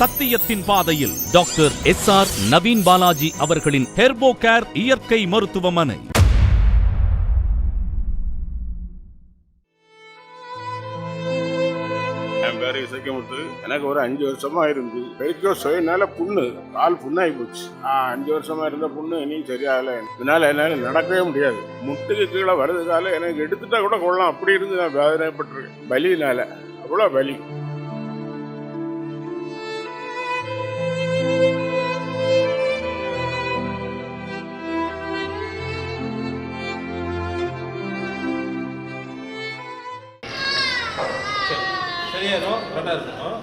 சத்தியத்தின் பாதையில் doctor S R Naveen Balaji அவர்களின் ஹெர்போ கேர் இயற்கை மருத்துவமனை. என் பேர் இசைக்கமுத்து. எனக்கு ஒரு அஞ்சு வருஷமா இருந்து பெருக்கோ சுயனால புண்ணு கால் புண்ணாகி போச்சு. அஞ்சு வருஷமா இருந்த புண்ணு இனியும் சரியாகல. இதனால என்னால நடக்கவே முடியாது. முட்டுக்கு கீழே வருதுனால எனக்கு எடுத்துட்டா கூட கொள்ளலாம். அப்படி இருந்து நான் வேதனைப்பட்டிருக்கேன். வலியினால. அவ்வளோ பலி சரியாயிரும் கரெக்டாக இருக்கணும்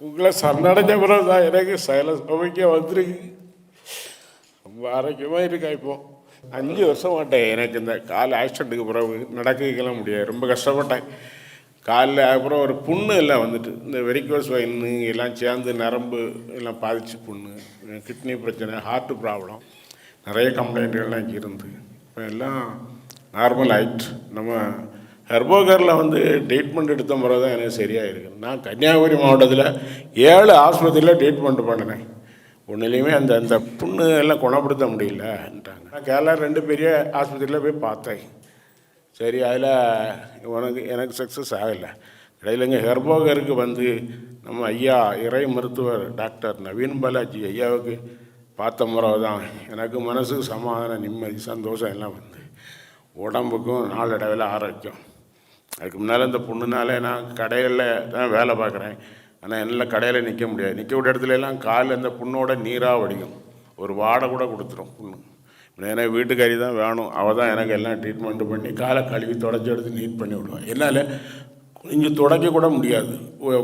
உங்களை சரணடைஞ்ச பிறகு தான் எனக்கு சகல சமைக்க வந்துருக்கு. ரொம்ப ஆரோக்கியமாக இருக்கா இப்போ? அஞ்சு வருஷம் மாட்டேன் எனக்கு இந்த கால் ஆக்சிடென்ட்டுக்கு பிறகு நடக்கலாம் முடியாது. ரொம்ப கஷ்டப்பட்டேன். காலில் அப்புறம் ஒரு புண்ணு எல்லாம் வந்துட்டு இந்த வெரிக்கோஸ் வயின்னு எல்லாம் சேர்ந்து நரம்பு எல்லாம் பாதிச்சு புண்ணு கிட்னி பிரச்சனை ஹார்ட் ப்ராப்ளம் நிறைய கம்ப்ளைண்ட்டுகள்லாம் இருந்து இப்போ எல்லாம் நார்மல் ஆயிட்டு நம்ம ஹெர்போகரில் வந்து ட்ரீட்மெண்ட் எடுத்த முறை தான் எனக்கு சரியாக இருக்குது நான் கன்னியாகுமரி மாவட்டத்தில் ஏழு ஆஸ்பத்திரியில் ட்ரீட்மெண்ட் பண்ணினேன். ஒன்றுலேயுமே அந்த அந்த புண்ணு எல்லாம் குணப்படுத்த முடியலன்றாங்க நான் கேரளா ரெண்டு பெரிய ஆஸ்பத்திரியில் போய் பார்த்தேன். சரி அதில் உனக்கு எனக்கு சக்ஸஸ் ஆகலை. இடையில இங்கே ஹெர்போகருக்கு வந்து நம்ம ஐயா இறை மருத்துவர் டாக்டர் நவீன் பாலாஜி ஐயாவுக்கு பார்த்த முறை தான் எனக்கு மனசுக்கு சமாதானம் நிம்மதி சந்தோஷம் எல்லாம் வந்து. உடம்புக்கும் நாளடைவில் ஆரோக்கியம். அதுக்கு முன்னால் இந்த பொண்ணுனாலே நான் கடைகளில் தான் வேலை பார்க்குறேன். ஆனால் என்னால் கடையில் நிற்க முடியாது. நிற்க விட இடத்துல எல்லாம் காலில் இந்த புண்ணோட நீராக வடிக்கும் ஒரு வாடை கூட கொடுத்துரும் புண்ணு. எனக்கு வீட்டுக்காரி தான் வேணும். அவள் தான் எனக்கு எல்லாம் ட்ரீட்மெண்ட் பண்ணி காலை கழுவி தொடச்சி எடுத்து நீட் பண்ணி விடுவான். என்னால் கொஞ்சம் தொடக்க கூட முடியாது.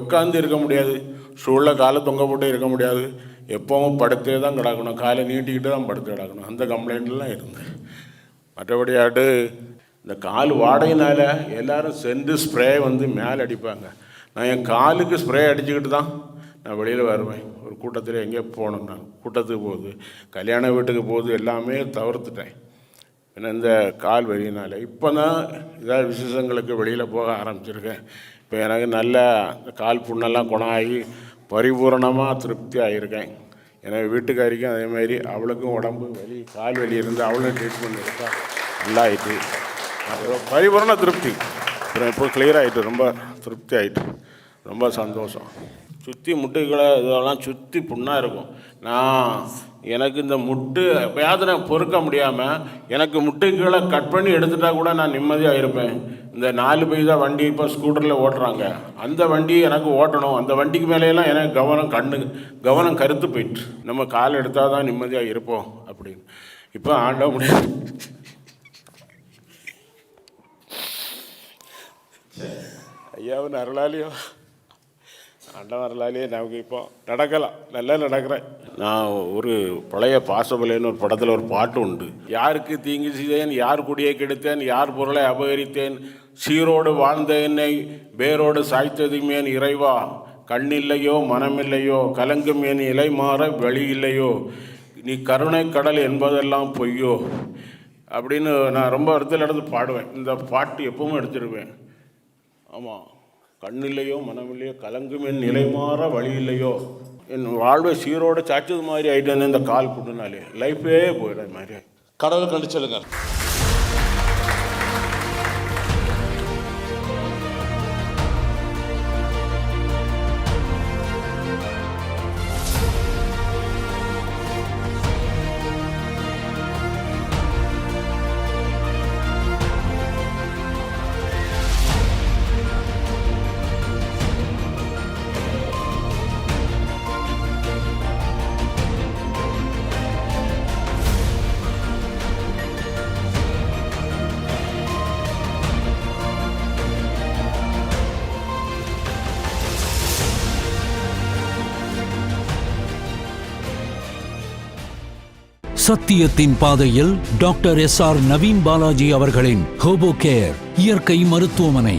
உட்காந்து இருக்க முடியாது. சூழல காலை தொங்க போட்டு இருக்க முடியாது. எப்பவும் படுத்தே தான் கிடக்கணும். காலை நீட்டிக்கிட்டு தான் படுத்து கிடக்கணும். அந்த கம்ப்ளைண்ட்லாம் இருந்தேன் மற்றபடியாட்டு இந்த கால் வாடையினால் எல்லோரும் சென்று ஸ்ப்ரே வந்து மேலே அடிப்பாங்க. நான் என் காலுக்கு ஸ்ப்ரே அடிச்சுக்கிட்டு தான் நான் வெளியில் வருவேன். ஒரு கூட்டத்தில் எங்கேயோ போகணும் நான். கூட்டத்துக்கு போகுது. கல்யாண வீட்டுக்கு போகுது. எல்லாமே தவிர்த்துட்டேன். ஏன்னா இந்த கால் வலியினால். இப்போ தான் ஏதாவது விசேஷங்களுக்கு வெளியில் போக ஆரம்பிச்சிருக்கேன். இப்போ எனக்கு நல்ல இந்த கால் புண்ணெல்லாம் குணமாகி பரிபூரணமாக திருப்தி ஆகியிருக்கேன் எனக்கு வீட்டுக்காரிக்கும் அதே மாதிரி அவளுக்கும் உடம்பு வலி கால் வலி இருந்து அவளும் ட்ரீட்மெண்ட் எடுத்தால் நல்லா ஆயிட்டு பரிபூர்ண திருப்தி. அப்புறம் இப்போ கிளியர் ஆகிட்டு ரொம்ப திருப்தி ஆயிட்டு ரொம்ப சந்தோஷம். சுற்றி முட்டுகளை இதெல்லாம் சுற்றி புண்ணாக இருக்கும். நான் எனக்கு இந்த முட்டு வேதனை பொறுக்க முடியாமல் எனக்கு முட்டுகளை கட் பண்ணி எடுத்துட்டா கூட நான் நிம்மதியாக இருப்பேன். இந்த நாலு பைசா வண்டி இப்போ ஸ்கூட்டரில் ஓட்டுறாங்க. அந்த வண்டி எனக்கு ஓட்டணும். அந்த வண்டிக்கு மேலேயெல்லாம் எனக்கு கவனம் கண்ணு கவனம் கருத்து போயிட்டு. நம்ம கால் எடுத்தால் தான் நிம்மதியாக இருப்போம் அப்படின்னு. இப்போ ஆண்ட முடியாது ஐயாவும் அருளாலியோ ஆண்டவன் அருளாலியே நமக்கு இப்போ நடக்கலாம். நல்லா நடக்கிறேன். நான் ஒரு பழைய பாசபலேன்னு ஒரு படத்தில் ஒரு பாட்டு உண்டு. யாருக்கு தீங்கு செய்தேன் யார் குடியை கெடுத்தேன் யார் பொருளை அபகரித்தேன் சீரோடு வாழ்ந்த என்னை வேரோடு சாய்த்ததுமேன் இறைவா? கண்ணில்லையோ மனமில்லையோ கலங்கும் என் இலை மாற வழி இல்லையோ? நீ கருணை கடல் என்பதெல்லாம் பொய்யோ? அப்படின்னு நான் ரொம்ப இடத்துல இடத்து பாடுவேன். இந்த பாட்டு எப்பவும் எடுத்துருவேன் ஆமாம் கண்ணில்லையோ மனமில்லையோ கலங்கும் என் நிலை மாற வழி இல்லையோ என் வாழ்வை சீரோட சாச்சது மாதிரி ஆயிட்டேன்னு இந்த கால் புண்ணுனாலே லைஃபே போயிடும் மாதிரி கடவுள் கண்டு சொல்லுங்கள் சத்தியத்தின் பாதையில் doctor S R Naveen Balaji அவர்களின் ஹோபோ கேர் இயற்கை மருத்துவமனை.